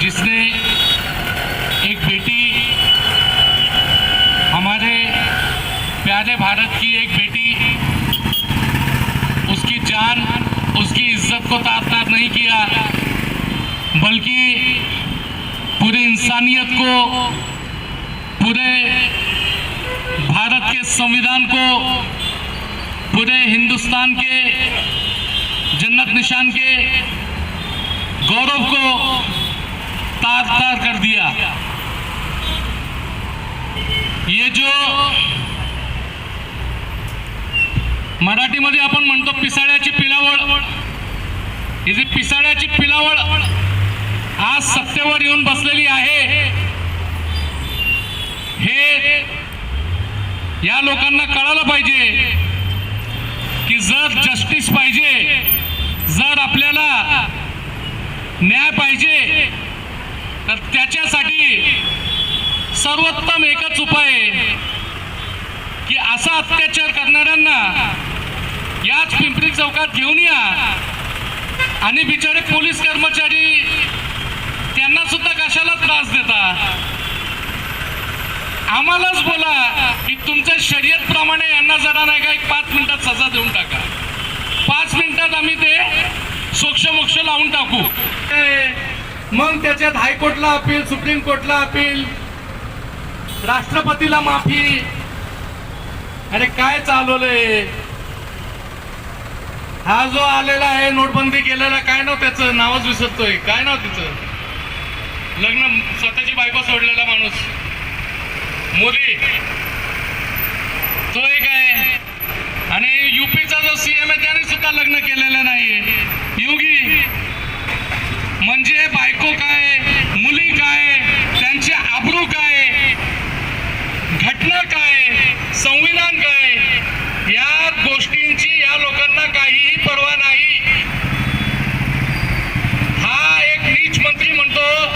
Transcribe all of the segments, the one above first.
जिसने एक बेटी, हमारे प्यारे भारत की एक बेटी, उसकी जान, उसकी इज़्ज़त को तार तार नहीं किया, बल्कि पूरी इंसानियत को, पूरे भारत के संविधान को, पूरे हिंदुस्तान के जन्नत निशान के गौरव को तार तार कर दिया। ये जो मराठीमध्ये आपण म्हणतो पिसाळ्याची पिलावळ ही जी पिसाळ्याची पिलावळ आज सत्तेवर येऊन बसलेली आहे हे या लोकांना कळालं पाहिजे की जर जस्टिस पाहिजे जर आपल्याला न्याय पाहिजे तर त्याच्यासाठी सर्वोत्तम एकच उपाय आहे की असा अत्याचार करणाऱ्यांना याच पिंपरी चौकात घेऊन या. आणि बिचारे पोलीस कर्मचारी त्यांना सुद्धा कशाला त्रास देता? आम्हालाच बोला की तुमच्या शर्यत प्रमाणे यांना जरा नाही का एक पाच मिनिटात सजा देऊन टाका. पाच मिनिटात आम्ही ते सोक्ष मोक्ष लावून टाकू. ते- मग त्याच्यात हायकोर्टला अपील सुप्रीम कोर्टला अपील राष्ट्रपतीला माफी. अरे काय चालवलंय? हा जो आलेला आहे नोटबंदी केलेला काय नाव त्याचं? नावच विसरतोय. काय नाव तिचं? लग्न स्वतःची बायको सोडलेला माणूस. मोदी तो एक आहे. आणि युपीचा जो सीएम आहे त्याने सुद्धा लग्न केलेलं नाहीये. योगी म्हणजे बायको काय मुली काय त्यांची आबरू काय घटना काय संविधान काय या गोष्टींची या लोकांना काहीही पर्वा नाही. हा एक नीच मंत्री म्हणतो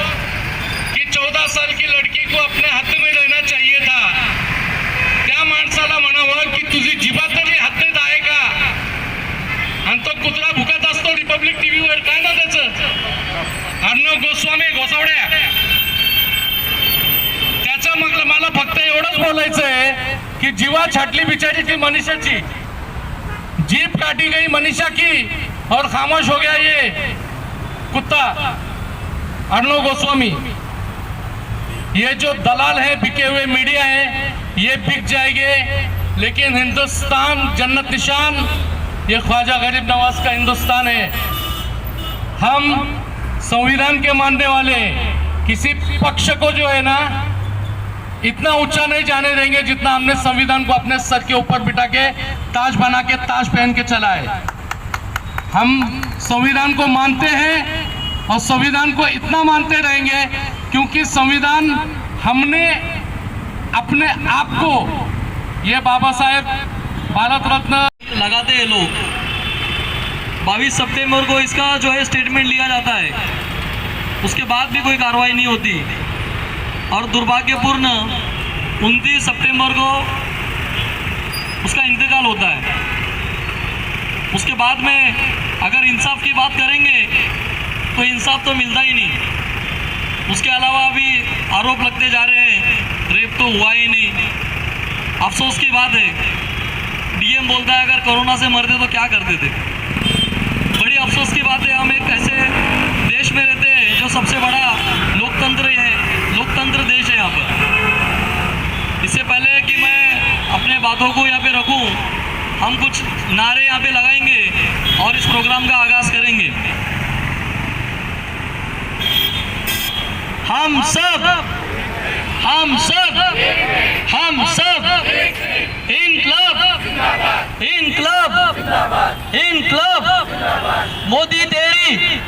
की चौदा साल की लड़की को अपने हाथ में रहना चाहिए था. त्या माणसाला म्हणावं की तुझी जिभा तरी हत्तेत आहे का? आणि तो कुत्रा भुकत असतो रिपब्लिक टीव्हीवर काय ना त्याचं? अर्णव गोस्वामी गोसावड्या त्याचं मग मला फक्त एवढंच बोलायचं आहे की जीवा छाटली बिचारी थी मनीषाची. जीप काटी गई मनीषा की और खामोश हो गया ये कुत्ता. अर्णव गोस्वामी ये जो दलाल है बिके हुए मीडिया है ये बिक जाएंगे लेकिन हिंदुस्तान जन्नत निशान ये ख्वाजा गरीब नवाज का हिंदुस्तान है। हम संविधान के मानने वाले किसी पक्ष को जो है ना, इतना ऊँचा नहीं जाने देंगे जितना हमने संविधान को अपने सर के ऊपर बिठा के, ताज बना के, ताज पहन के चला है। हम संविधान को मानते हैं और संविधान को इतना मानते रहेंगे क्योंकि संविधान हमने अपने आप को, ये बाबा साहेब भारत रत्न लगाते हैं लोग। बाईस सितंबर को इसका जो है स्टेटमेंट लिया जाता है। उसके बाद भी कोई कार्रवाई नहीं होती। और दुर्भाग्यपूर्ण, उनतीस सितंबर को उसका इंतकाल होता है। उसके बाद में अगर इंसाफ की बात करेंगे तो इंसाफ तो मिलता ही नहीं। उसके अलावा अभी आरोप लगते जा रहे हैं, रेप तो हुआ ही नहीं। अफसोस की बात है, डीएम बोलता है, अगर कोरोना से मरते तो क्या करते थे? अफसोस की बात है, हम एक ऐसे देश में रहते हैं जो सबसे बड़ा लोकतंत्र है, लोकतंत्र देश है यहाँ पर। इससे पहले कि मैं अपने बातों को यहाँ पे रखूँ, हम कुछ नारे यहाँ पे लगाएँगे और इस प्रोग्राम का आगाज़ करेंगे। हम सब हम सब हम सब, इनकलाब इनकलाब इनकलाब मोदी तेरी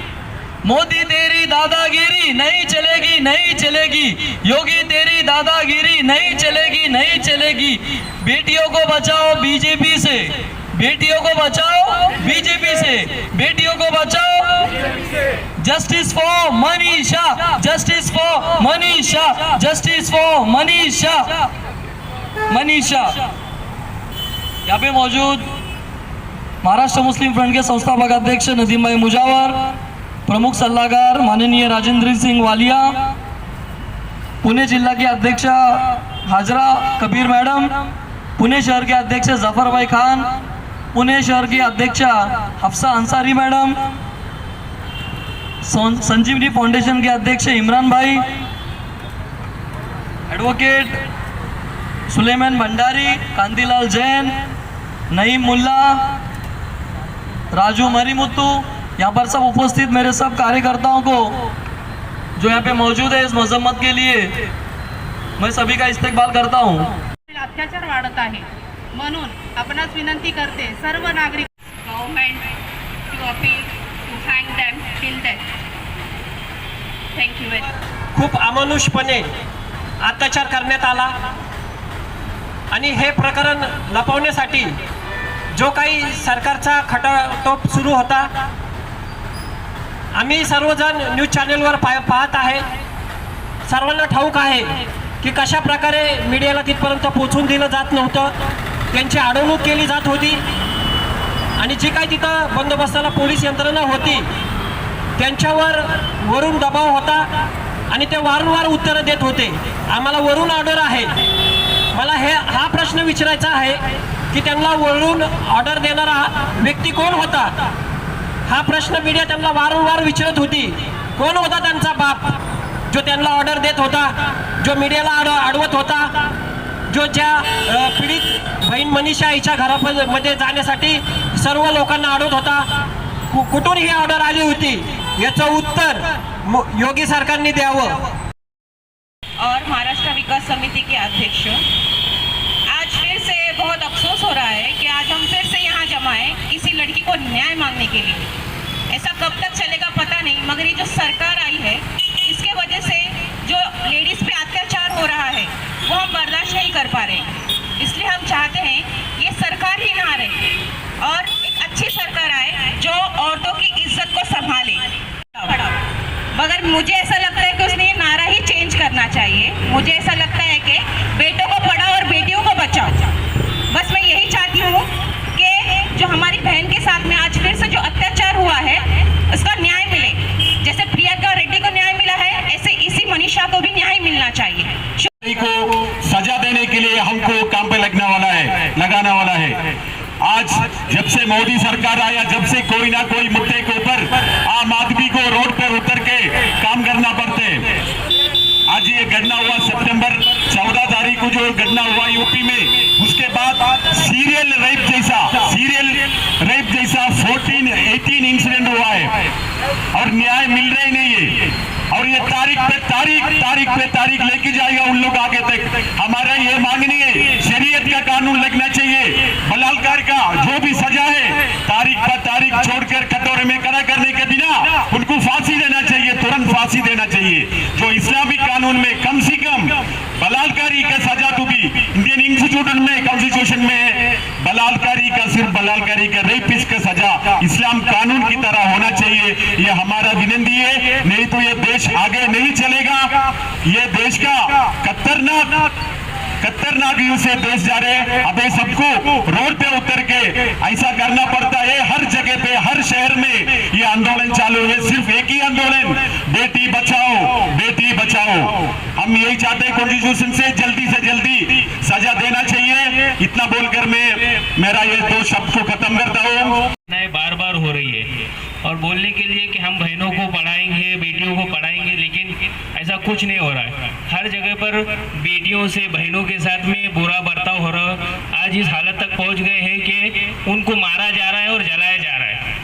मोदी तेरी दादागिरी नहीं चलेगी नहीं चलेगी। योगी तेरी दादागिरी नहीं चलेगी नहीं चलेगी। बेटियों को बचाओ बीजेपी से। बेटियों को बचाओ बीजेपी से। बेटियों को बचाओ। Justice for Manisha justice for Manisha justice for Manisha Manisha यहाँ पे मौजूद महाराष्ट्र मुस्लिम फ्रंट के संस्थापक अध्यक्ष नदीम भाई मुजावर, प्रमुख सलाहकार माननीय राजेंद्र सिंह वालिया, पुणे जिला के अध्यक्ष हाजरा कबीर मैडम, पुणे शहर के अध्यक्ष ज़फ़र भाई खान, पुणे शहर की अध्यक्ष हफ्सा अंसारी मैडम संजीवनी फाउंडेशन के अध्यक्ष इमरान भाई, एडवोकेट सुलेमान भंडारी, कांतीलाल जैन, नईम मुल्ला राजू मरीमुत्तू यहाँ पर सब उपस्थित मेरे सब कार्यकर्ताओं को जो यहाँ पे मौजूद है इस मजम्मत के लिए मैं सभी का इस्तेकबाल करता हूँ। अत्याचार वाढत आहे. म्हणून आपणास विनंती करते सर्व नागरिक government to appeal to hang them thank you very खूप अमानुषपणे अत्याचार करण्यात आला. आणि हे प्रकरण लपवण्यासाठी जो काही सरकारचा खटाटोप सुरू होता आम्ही सर्वजण न्यूज चॅनेलवर पा पाहत आहे. सर्वांना ठाऊक आहे की कशा प्रकारे मीडियाला तिथपर्यंत पोहोचून दिलं जात नव्हतं त्यांची अडवणूक केली जात होती आणि जी काही तिथं बंदोबस्ताला पोलीस यंत्रणा होती त्यांच्यावर वरून दबाव होता आणि ते वारंवार उत्तरं देत होते. आम्हाला वरून ऑर्डर आहे. मला हे हा प्रश्न विचारायचा आहे की त्यांना वळून ऑर्डर देणारा व्यक्ती कोण होता? हा प्रश्न मीडिया त्यांना वारंवार विचारत होती. कोण होता त्यांचा बाप? जो त्यांना ऑर्डर देत होता जो मीडियाला अडवत होता जो ज्या पीडित बहीण मनीषा हिच्या घरामध्ये जाण्यासाठी सर्व लोकांना अडवत होता कु- कुठून ही ऑर्डर आली होती? याचं उत्तर योगी सरकारने द्यावं. और महाराष्ट्र विकास समिति के अध्यक्ष अफसोस हो रहा है कि आज हम फिर से यहाँ जमा है किसी लड़की को न्याय मांगने के लिए। ऐसा कब तक चलेगा पता नहीं, मगर ये जो सरकार आई है, इसके वजह से जो लेडीज़ पे अत्याचार हो रहा है, वो हम बर्दाश्त नहीं कर पा रहे इसलिए हम चाहते हैं ये सरकार ही ना रहे और एक अच्छी सरकार आए जो औरतों की इज़्ज़त को संभाले। मगर मुझे ऐसा लगता है कि उसने नारा ही चेंज करना चाहिए। मुझे ऐसा लगता है को पढ़ाओ और बेटियों को बचाओ बस मैं यही चाहती हूँ कि जो हमारी बहन के साथ में आज फिर से जो अत्याचार हुआ है उसका न्याय मिले जैसे प्रियंका रेड्डी को न्याय मिला है ऐसे इसी मनीषा को भी मिलना चाहिए। को सजा देने के लिए हमको काम पे लगने वाला है, लगाना वाला है। आज जब से मोदी सरकार आया, जब से कोई ना कोई मुद्दे के ऊपर आम आदमी को रोड पर उतर के काम करना पड़ते हैं। आज ये घटना हुआ सितंबर चौदह तारीख को जो घटना हुआ यूपी में, उसके बाद सीरियल रेप जैसा, सीरियल रेप जैसा 14 18 इंसिडेंट हुआ है। और न्याय मिल रहा तारीख तारीख पे तारीख लेके जाएगा उन लोग आगे तक। हमारा ये मांगनी है, शरीयत का कानून लगना चाहिए। बलात्कार का जो भी सजा है, तारीख पर तारीख छोड़कर कटोरे में कड़ा करने के बिना उनको फांसी देना चाहिए, तुरंत फांसी देना चाहिए। जो इस्लामिक कानून में कम से कम बलात्कारी का सजा तो भी इंडियन इंस्टीट्यूट में, कॉन्स्टिट्यूशन में बलात्कारी का सिर्फ़ बलात्कारी का रेपिस्ट का सजा इस्लाम कानून की तरह होना चाहिए। ये हमारा विनंती है, नहीं तो ये देश आगे नहीं चलेगा। ये देश का खतरनाक खतरनाक यूँ से देश जा रहे हैं। अबे सबको रोड पे उतर के ऐसा करना पड़ता है। हर जगह पे, हर शहर में ये आंदोलन चालू है। सिर्फ़ एक ही आंदोलन। बेटी बचाओ बेटी बचाओ। हम यही चाहते हैं कॉन्स्टिट्यूशन से जल्दी से जल्दी सजा देना चाहिए। इतना बोलकर मैं, मेरा ये दो शब्द को खत्म करता हूँ। बार बार हो रही है। और बोलने के लिए कि हम बहनों को पढ़ाएँगे बेटियों को पढ़ाएँगे लेकिन ऐसा कुछ नहीं हो रहा है। हर जगह पर बेटियों से बहनों के साथ में बुरा बर्ताव हो रहा। आज इस हालत तक पहुँच गए हैं कि उनको मारा जा रहा है और जलाया जा रहा है।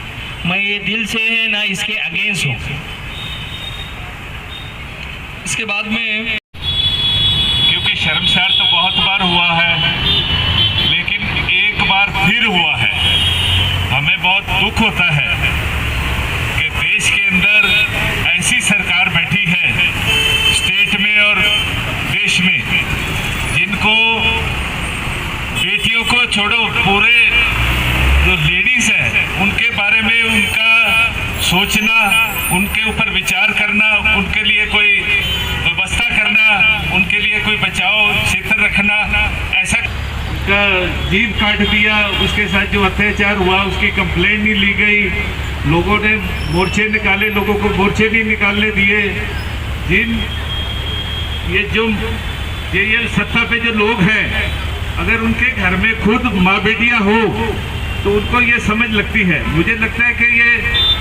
मैं ये दिल से है ना इसके अगेंस्ट हूँ। इसके बाद में क्योंकि शर्मसार तो बहुत बार हुआ है लेकिन एक बार फिर हुआ है हमें बहुत दुख होता है कि देश के अंदर ऐसी सरकार बैठी है स्टेट में और देश में जिनको बेटियों को छोड़ो, पूरे जो लेडीज़ है, उनके बारे में उनका सोचना, उनके ऊपर विचार करना, उनके लिए कोई व्यवस्था करना, उनके लिए कोई बचाव क्षेत्र रखना, ऐसा का जीव काट दिया, उसके साथ जो अत्याचार हुआ, उसकी कंप्लेंट नहीं ली गई। लोगों ने मोर्चे निकाले, लोगों को मोर्चे नहीं निकालने दिए। जिन, ये जो ये ये सत्ता पे जो लोग हैं अगर उनके घर में खुद माँ बेटियाँ हो तो उनको ये समझ लगती है। मुझे लगता है कि ये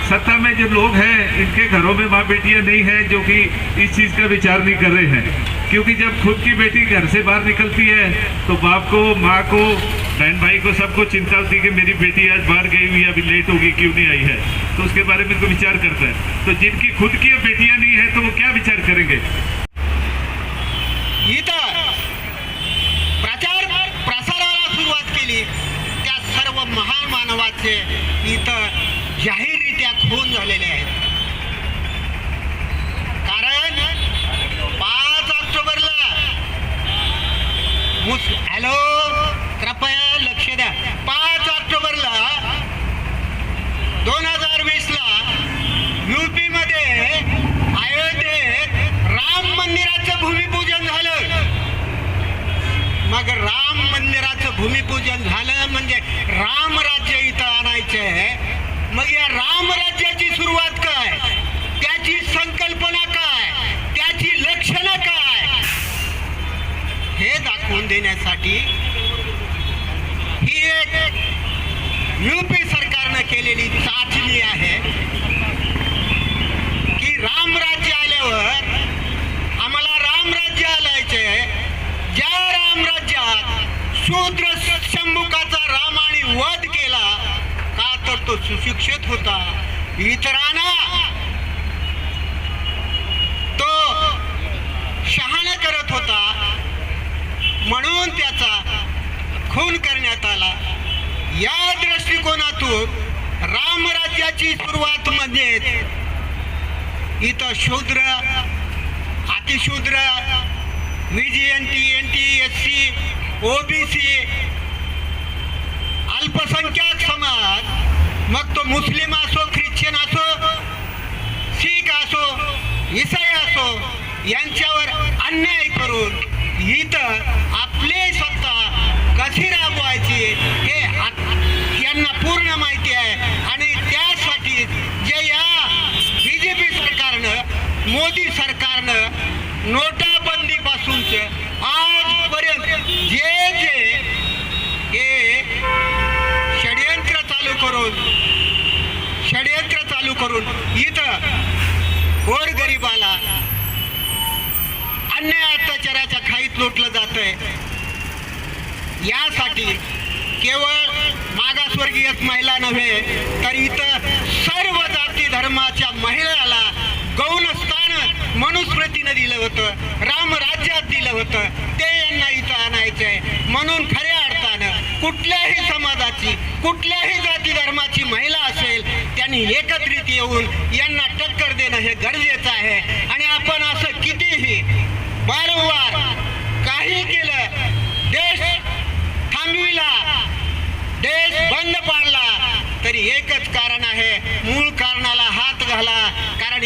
सत्ता में जो लोग हैं, इनके घरों में माँ बेटियाँ नहीं हैं, जो कि इस चीज़ का विचार नहीं कर रहे हैं। क्योंकि जब खुद की बेटी घर से बाहर निकलती है तो बाप को, माँ को, बहन भाई को सबको चिंता होती है कि मेरी बेटी आज बाहर गई हुई है, अभी लेट होगी, क्यों नहीं आई है? तो उसके बारे में कोई विचार करता है। तो जिनकी खुद की बेटियाँ नहीं है तो वो क्या विचार करेंगे? मानवाचे इथं जाहीररित्या खून झालेले आहेत. कारण पाच ऑक्टोबरला मुस हॅलो? कृपया लक्ष द्या. पाच ऑक्टोबरला दोन हजार वीसला युपी मध्ये अयोध्येत राम मंदिराचं भूमिपूजन झालं. मग राम मंदिराचं भूमिपूजन झालं म्हणजे राम राज्य इथं आणायचंय मग या राम राज्याची सुरुवात काय? त्याची संकल्पना काय? त्याची लक्षणं काय? हे दाखवून देण्यासाठी ही एक युपी सरकारनं केलेली चाचणी आहे की रामराज्य आल्यावर आम्हाला रामराज्य आलायचे ज्या रामराज्यात शूद्र शंभुकाचा राम आणि वध केला का तर तो सुशिक्षित होता. इतरांना तो शहाणा करत होता. म्हणून त्याचा खून करण्यात आला. या दृष्टिकोनातून रामराज्याची सुरुवात म्हणजे इथं शूद्र अतिशूद्र V N T N T S C OBC अल्पसंख्याक समाज मग तो मुस्लिम असो ख्रिश्चन असो शीख असो इसाई असो यांच्यावर अन्याय करून इथं आपली सत्ता कशी राबवायची हे यांना पूर्ण माहिती आहे. आणि त्यासाठी जे या बी जे पी सरकारनं मोदी सरकारनं नोटाबंदीपासूनचं आजपर्यंत जे जे हे षडयंत्र चालू करून षडयंत्र चालू करून इथं गोरगरिबाला अन्याय अत्याचाराच्या खाईत लोटलं जात आहे यासाठी केवळ मागासवर्गीय महिला नव्हे तर इथं सर्व जाती धर्माच्या महिलाला गौण स्थान मनुस्मृतीनं दिलं होतं राम राज्यात दिलं होतं. ते यांना इथं आणायचंय. म्हणून खऱ्या अर्थानं कुठल्याही समाजाची कुठल्याही जाती धर्माची महिला असेल त्यांनी एकत्रित येऊन यांना टक्कर देणं हे गरजेचं आहे आणि आपण असं कितीही वारंवार काही केलं देश थांबविला देश बंद पाडला तरी एकच कारण आहे मूळ कारणाला हात घाला कारण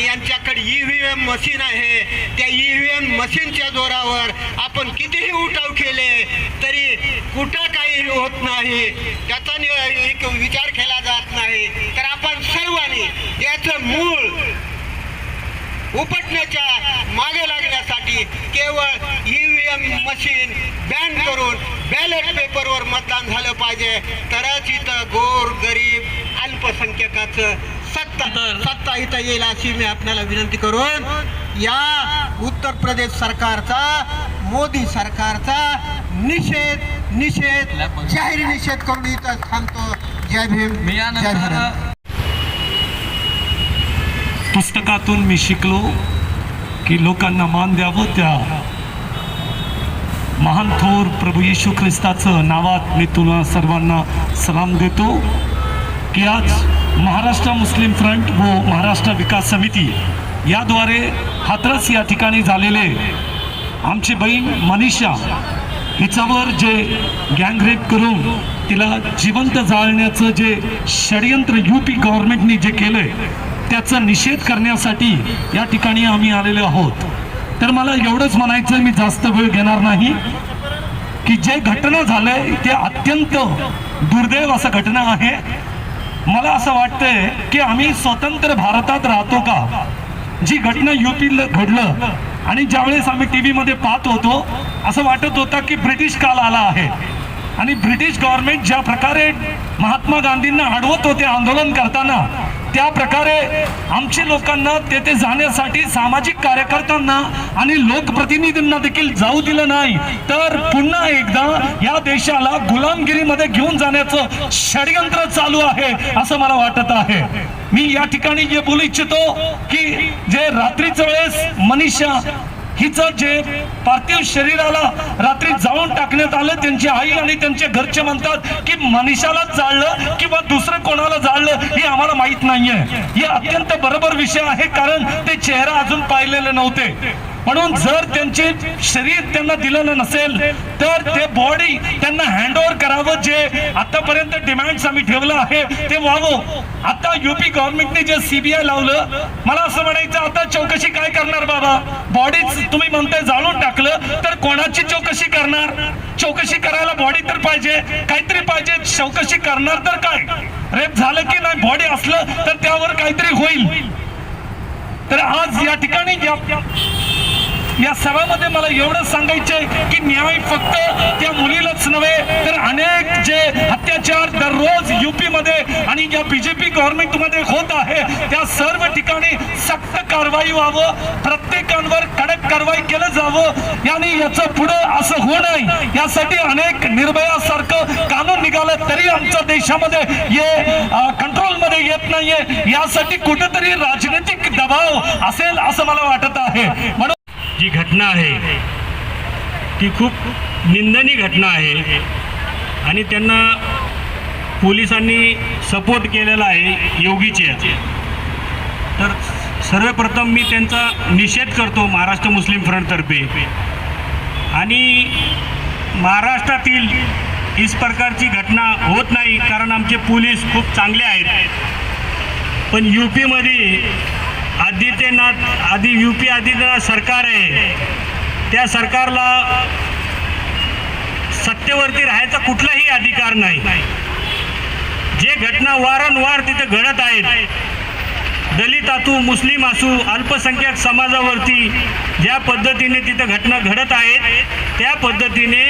यांच्याकडे ईव्हीएम मशीन आहे. त्या ईव्हीएम मशीनच्या जोरावर आपण कितीही उठाव केले तरी कुठं काही होत नाही. त्याचा नि- एक विचार केला जात नाही. तर आपण सर्वांनी याचं मूळ उपटण्याच्या मागे लागण्यासाठी केवळ ईव्हीएम मशीन बॅन करून बॅलेट पेपरवर मतदान झालं पाहिजे. तरच इथं गोर गरीब अल्पसंख्याकाचं सत्ता सत्ता इथं येईल अशी मी आपल्याला विनंती करून या उत्तर प्रदेश सरकारचा मोदी सरकारचा निषेध निषेध जाहीर निषेध करून इथं थांबतो. जय भीम मी पुस्तकातून मी शिकलो की लोकांना मान द्यावं त्या महान थोर प्रभू येशू ख्रिस्ताचं नावात मी तुला सर्वांना सलाम देतो की आज महाराष्ट्र मुस्लिम फ्रंट व महाराष्ट्र विकास समिती याद्वारे हातरस या ठिकाणी झालेले आमची बहीण मनीषा हिच्यावर जे गँगरेप करून तिला जिवंत जाळण्याचं जे षडयंत्र यू पी गव्हर्नमेंटने जे केलं आहे त्याचा निषेध करण्यासाठी या ठिकाणी आम्ही आलेलो आहोत. तर मला एवढंच म्हणायचं मी जास्त वेळ घेणार नाही की जे घटना झालं आहे ते अत्यंत दुर्दैव असं घटना आहे. मला असं वाटतंय की आम्ही स्वतंत्र भारतात राहतो का? जी घटना युपीला घडलं आणि ज्यावेळेस आम्ही टी व्हीमध्ये पाहत होतो असं वाटत होतं की ब्रिटिश काल आला आहे. आणि ब्रिटिश गव्हर्नमेंट ज्या प्रकारे महात्मा गांधींना अडवत होते आंदोलन करताना त्या प्रकारे आमच्या लोकांना तेथे जाण्यासाठी सामाजिक कार्यकर्त्यांना आणि लोकप्रतिनिधींना देखील जाऊ दिलं नाही. तर पुन्हा एकदा या देशाला गुलामगिरीमध्ये घेऊन जाण्याचं षडयंत्र चालू आहे असं मला वाटत आहे. मी या ठिकाणी जे बोलू इच्छितो की जे रात्रीच्या वेळेस मनीषा हिचं जे पार्थिव शरीराला रात्री जाऊन टाकण्यात आलं त्यांची आई आणि त्यांचे घरचे म्हणतात की मनीषाला जाळलं किंवा दुसरं कोणाला जाळलं हे आम्हाला माहीत नाहीये. हे अत्यंत बरोबर विषय आहे कारण ते चेहरा अजून पाहिलेले नव्हते. म्हणून जर त्यांचे शरीर त्यांना दिलेलं नसेल तर ते बॉडी त्यांना हँड ओव्हर करावं जे आतापर्यंत डिमांड आम्ही ठेवलं आहे ते व्हावं. युपी गव्हर्नमेंटने जे सीबीआय लावलं मला असं म्हणायचं आता चौकशी काय करणार बाबा? बॉडीच तुम्ही म्हणताय जाळून टाकलं तर कोणाची चौकशी करणार? चौकशी करायला बॉडी तर पाहिजे. काहीतरी पाहिजे चौकशी करणार तर काय? रेप झालं की नाही बॉडी असलं तर त्यावर काहीतरी होईल. तर आज या ठिकाणी या या सभामध्ये मला एवढं सांगायचंय की न्याय फक्त त्या मुलीलाच नव्हे तर अनेक जे अत्याचार दररोज युपी मध्ये आणि या बीजेपी गव्हर्नमेंटमध्ये होत आहे त्या सर्व ठिकाणी सक्त कारवाई व्हावं प्रत्येकांवर कडक कारवाई केलं जावं आणि याचं पुढं असं होऊ नये. यासाठी अनेक निर्भयासारखं कानून निघालं तरी आमच्या देशामध्ये हे कंट्रोलमध्ये येत नाहीये. यासाठी कुठेतरी राजनैतिक दबाव असेल असं मला वाटत आहे. म्हणून जी घटना आहे ती खूप निंदनीय घटना आहे. आणि त्यांना पोलिसांनी सपोर्ट केलेला आहे योगीचे. तर सर्वप्रथम मी त्यांचा निषेध करतो महाराष्ट्र मुस्लिम फ्रंटतर्फे आणि महाराष्ट्रातील इस प्रकारची घटना होत नाही कारण आमचे पोलीस खूप चांगले आहेत. पण यू पीमध्ये आदित्यनाथ आधी यू पी आदित्यनाथ सरकार आहे. त्या सरकारला सत्तेवरती राहायचा कुठलाही अधिकार नाही. जे घटना वारंवार तिथे घडत आहेत दलित असू मुस्लिम असू अल्पसंख्याक समाजावरती ज्या पद्धतीने तिथं घटना घडत आहेत त्या पद्धतीने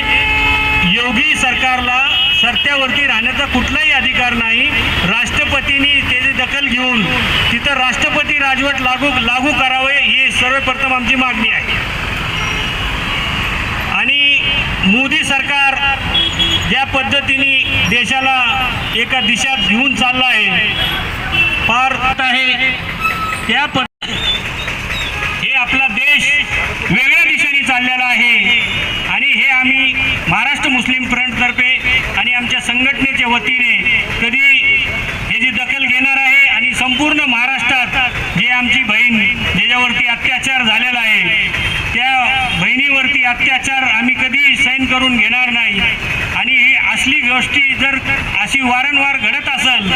योगी सरकारला सत्यावरती राहण्याचा कुठलाही अधिकार नाही. राष्ट्र राष्ट्रपतींनी त्याची दखल घेऊन तिथं राष्ट्रपती राजवट लागू लागू करावे ही सर्वप्रथम आमची मागणी आहे. आणि मोदी सरकार ज्या पद्धतीने देशाला एका दिशात घेऊन चाललं आहे फार आहे त्या पद्ध हे आपला देश वेगळ्या दिशेने चाललेला आहे. आणि हे आम्ही महाराष्ट्र मुस्लिम फ्रंटतर्फे आणि आमच्या संघटनेच्या वतीने कधी याची दखल घेणार आहे आणि संपूर्ण महाराष्ट्रात जे आमची बहीण ज्याच्यावरती अत्याचार झालेला आहे त्या बहिणीवरती अत्याचार आम्ही कधी सहन करून घेणार नाही. आणि ही असली गोष्टी जर अशी वारंवार घडत असेल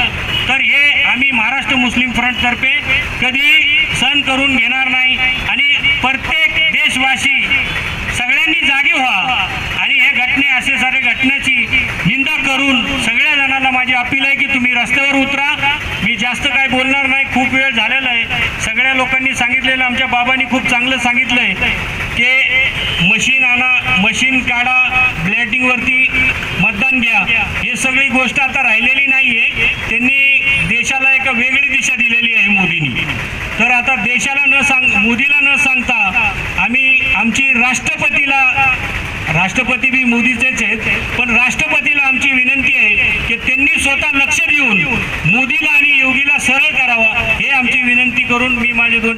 तर हे आम्ही महाराष्ट्र मुस्लिम फ्रंटतर्फे कधी सहन करून घेणार नाही. आणि प्रत्येक देशवासी सगळ्यांनी जागी व्हा. आणि हे घटने असे सारे घटनेची निंदा करून सगळ्या जणांना माझी अपील आहे की तुम्ही रस्त्यावर उतरा. मी जास्त काय बोलणार नाही खूप वेळ झालेला आहे. सगळ्या लोकांनी सांगितलेलं आमच्या बाबांनी खूप चांगलं सांगितलं आहे की मशीन काढा ब्लॅटिंगवरती मतदान घ्या. हे सगळी गोष्ट आता राहिलेली नाही आहे त्यांनी देशाला एक वेगळी दिशा दिलेली आहे मोदींनी. तर आता देशाला न सांग मोदीला न सांगता आम्ही आमची राष्ट्रपतीला राष्ट्रपती बी मोदीचेच आहेत पण राष्ट्रपतीला आमची विनंती आहे की त्यांनी स्वतः लक्ष देऊन मोदीला आणि योगीला सरळ करावा हे आमची विनंती करून मी माझे दोन